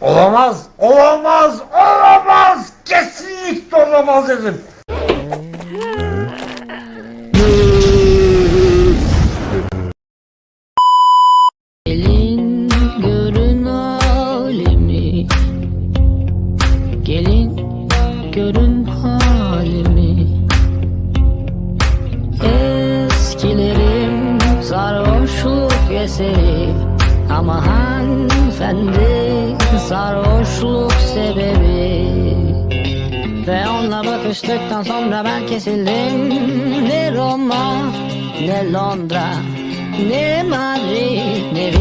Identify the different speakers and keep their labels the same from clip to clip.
Speaker 1: Olamaz, olamaz, olamaz. Kesinlikle olamaz dedim.
Speaker 2: Görün halimi Eskilerim sarhoşluk eseri Ama hanımefendi sarhoşluk sebebi. Ve onunla bakıştıktan sonra ben kesildim. Ne Roma ne Londra Ne Madrid ne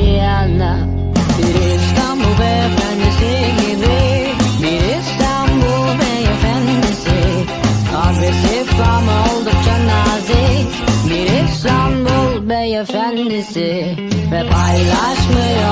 Speaker 2: bey efendisi Ve paylaşmıyor.